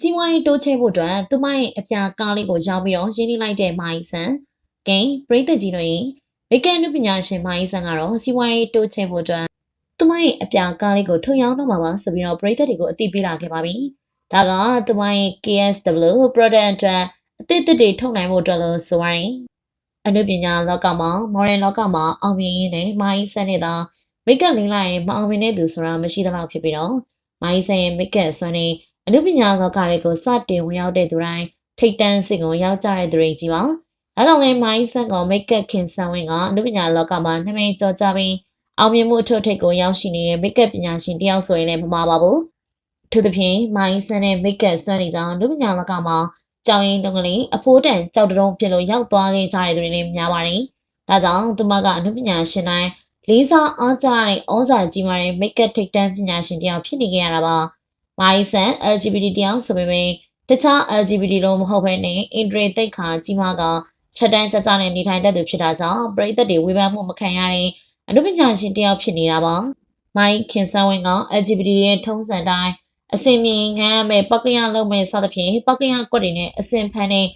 စီးပွားရေးတိုးချဲ့ဖို့အတွက်သူမရဲ့အပြာကားလေးကိုရောင်းပြီးတော့ရင်းနှီးလိုက်တဲ့မိုင်းဆန်ဂိမ်းပရိသတ်ကြီးတို့ရဲ့မိကန်နုပညာရှင်မိုင်းဆန်ကတော့စီးပွားရေးတိုးချဲ့ဖို့အတွက်သူမရဲ့အပြာကားလေးကိုထုတ်ရောင်းတော့မှာပါဆိုပြီးတော့ပရိသတ်တွေကိုအသိပေးလာခဲ့ပါပြီ။ဒါကသူမရဲ့ KSW product အတွက်အသစ်အသစ်တွေထုတ်နိုင်ဖို့အတွက်လို့ဆိုရရင်အနုပညာလောကမှာ modern လောကမှာအောင်မြင်ရင်းနဲ့မိုင်းဆန်နေတာမိကပ်လင်းလိုက်ရင်မအောင်မြင်တဲ့သူဆိုတာမရှိသလောက်ဖြစ်ပြီးတော့မိုင်းဆန်ရဲ့မိကပ်ဆွမ်းနေ အနုပညာလောကတွေကိုစတင်ဝင်ရောက်တဲ့သူတိုင်းထိတ်တန်းစစ်ကိုရောက်ကြတဲ့သူတွေကြီးပါ။ဒါကြောင့်လည်းမိုင်းဆန်ကမိကပ်ခင်ဆန်ဝင်ကအနုပညာလောကမှာနှမိတ်ကြော်ကြပြီးအောင်မြင်မှုအထွတ်ထိပ်ကိုရောက်ရှိနေတဲ့မိကပ်ပညာရှင်တယောက်ဆိုရင်လည်းမမှားပါဘူး။ထို့သဖြင့်မိုင်းဆန်နဲ့မိကပ်ဆွမ်းနေကြောင်းအနုပညာလောကမှာကြောင်ရင်တုံးကလေးအဖိုးတန်ကြောက်တုံးပြလို့ရောက်သွားခဲ့ကြတဲ့သူတွေလည်းများပါတယ်။ဒါကြောင့်သူမကအနုပညာရှင်တိုင်းလေးစားအားကြတဲ့ဩဇာကြီးမားတဲ့မိတ်ကပ်ထိတ်တန်းပညာရှင်တယောက်ဖြစ်နေကြရတာပါ။ မိုင်းဆန် LGBT တယောက်ဆိုပေမဲ့တခြား LGBT လို့မဟုတ်ဘဲနဲ့အင်ဒရီတိတ်ခါကြီးမားကထက်တန်းကြကြနဲ့နေထိုင်တတ်သူဖြစ်တာကြောင့်ပရိသတ်တွေဝေဖန်မှုမခံရတဲ့အနုပညာရှင်တယောက်ဖြစ်နေတာပါ။မိုင်းခင်ဆန်းဝင်းက LGBT ရဲ့ထုံးစံတိုင်းအစင်မြင်ခံရမဲ့ပောက်ကရလုံးမဲ့စသဖြင့်ပောက်ကရကွက်တွေနဲ့အစင်ဖန်တဲ့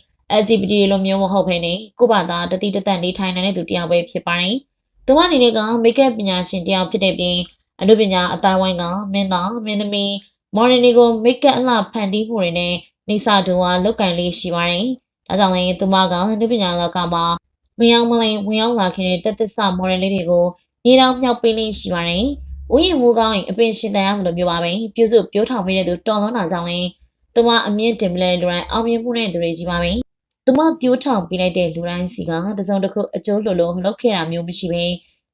LGBT လိုမျိုးမဟုတ်ဘဲနဲ့ကိုဘာသာတတိတသက်နေထိုင်နေတဲ့သူတယောက်ပဲဖြစ်ပါတယ်။သူမအနေနဲ့ကမိတ်ကပ်ပညာရှင်တယောက်ဖြစ်တဲ့ပြင်အနုပညာအတိုင်းဝိုင်းကမင်းသားမင်းသမီး မော်ဒယ်တွေကိုမိတ်ကပ်အလှဖန်တီးမှုတွေနဲ့နေစာတူဝါလုတ်ကန်လေးရှိပါတယ်။ဒါကြောင့်လည်းသူမကအနုပညာလောကမှာမယောင်မလင်ဝင်ရောက်လာခဲ့တဲ့တက်သစ္စမော်ဒယ်လေးတွေကိုနေတော်မြောက်ပေးလေးရှိပါတယ်။ဦးရင်မိုးကောင်းရင်အပင်ရှင်တန်ရမလို့ပြောပါပဲ။ပြုစုပြောထောင်ပေးတဲ့သူတော်လွန်တာကြောင့်လည်းသူမအမြင့်တင်ပလဲလူတိုင်းအောင်မြင်မှုတဲ့သူတွေကြီးပါပဲ။သူမပြိုးထောင်ပေးလိုက်တဲ့လူတိုင်းစီကတစုံတစ်ခုအကျိုးလိုလိုလှုပ်ခဲ့တာမျိုးမရှိဘဲ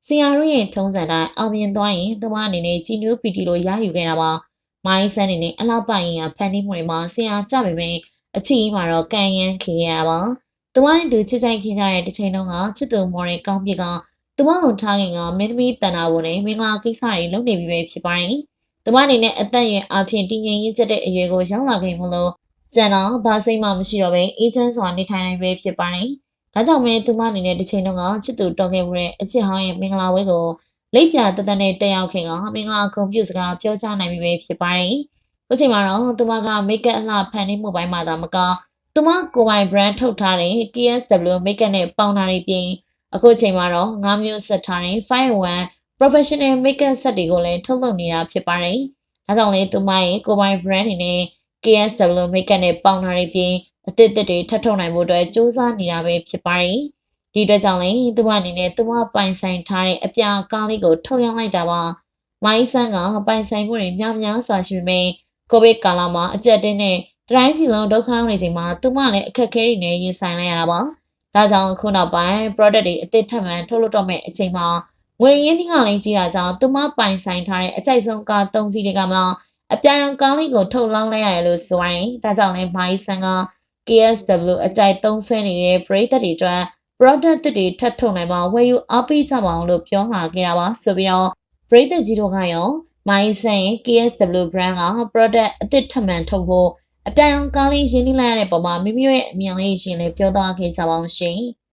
ဆရာတို့ရဲ့ထုံးစံတိုင်းအောင်မြင်သွားရင်သူမအနေနဲ့ကြီးညိုပီတီလိုရယူခဲ့တာပါ။ မိုင်းဆန်းအနေနဲ့အလောက်ပိုင်ရင်ဖန်တီးမှုတွေမှာဆရာကြပေမဲ့အချီမှာတော့ကံရမ်းခေခဲ့ရတာပါ။သူမနဲ့တူချစ်ချိုက်ခင်ကြတဲ့တစ်ချိန်လုံးကချစ်သူမော်ရဲကောင်းပြကသူမကိုထားခင်ကမင်းသမီးတန်တာပေါ်နဲ့မင်္ဂလာကိစ္စတွေလုပ်နေပြီပဲဖြစ်ပါတယ်။သူမအနေနဲ့အသက်အရွယ်အပြင်တည်ငြိမ်ရစ်ချက်တဲ့အရွယ်ကိုရောက်လာခဲ့မလို့ကျန်တော့ဘာစိတ်မှမရှိတော့ဘဲအေးချမ်းစွာနေထိုင်နိုင်ပဲဖြစ်ပါတယ်။ဒါကြောင့်မဲသူမအနေနဲ့တစ်ချိန်လုံးကချစ်သူတော်ခဲ့မှုတဲ့အချစ်ဟောင်းရဲ့မင်္ဂလာဝဲကို လိပ်ပြတသက်နဲ့တက်ရောက်ခင်ကမင်္ဂလာဂုဏ်ပြုစကားပြောကြားနိုင်ပြီပဲဖြစ်ပါတယ်။အခုချိန်မှာတော့သူမကမိတ်ကပ်အလှဖန်တီးမှုပိုင်းမှာသာမကသူမကိုယ်ပိုင် brand ထုတ်ထားတဲ့ KSW မိတ်ကပ်နဲ့ပေါင်တာတွေပြင်အခုချိန်မှာတော့၅မျိုးဆက်ထားတဲ့ 5-in-1 professional makeup set တွေကိုလည်းထုတ်လုပ်နေတာဖြစ်ပါတယ်။ဒါကြောင့်လေသူမရဲ့ကိုယ်ပိုင် brand တွေနဲ့ KSW makeup နဲ့ပေါင်တာတွေပြင်အသစ်အသစ်တွေထပ်ထုတ်နိုင်ဖို့အတွက်စူးစမ်းနေတာပဲဖြစ်ပါတယ်။ ဒီအတွက်ကြောင့်လေသူမအနေနဲ့သူမပိုင်ဆိုင်ထားတဲ့အပြာကားလေးကိုထုတ်ရောင်းလိုက်တာပါ။မိုင်းဆန်းကပိုင်ဆိုင်မှုတွေများများစွာရှိပေမဲ့ကိုဗစ်ကာလမှာအကျက်တင်းနဲ့တိုင်းပြည်လုံးဒုက္ခရောက်နေချိန်မှာသူမလည်းအခက်အခဲတွေနဲ့ရင်ဆိုင်လိုက်ရတာပါ။ဒါကြောင့်ခုနောက်ပိုင်း product တွေအသစ်ထပ်မံထုတ်လုပ်တော့မယ့်အချိန်မှာငွေရင်းနှီးကလည်းကြီးတာကြောင့်သူမပိုင်ဆိုင်ထားတဲ့အကြိုက်ဆုံးကား၃စီးတွေကမှအပြိုင်ကားလေးကိုထုတ်လောင်းလိုက်ရတယ်လို့ဆိုရင်ဒါကြောင့်လည်းမိုင်းဆန်က KSW အကြိုက်သုံးဆွဲနေတဲ့ပရိသတ်တွေအတွက် product တွေထပ်ထုတ်နိုင်မှာဝယ်ယူအားပေးကြပါအောင်လို့ပြောလာခဲ့တာပါဆိုပြီးတော့ပရိသတ်ကြီးတို့ကရောမိုင်းဆန် KSW brand က product အသစ်ထပ်မံထုတ်ဖို့အပြိုင်ကားလေးရင်းနှီးလိုက်ရတဲ့ပုံမှာမိမိရဲ့အမြင်လေးရှင်လေးပြောသွားခဲ့ကြပါအောင်ရှင်။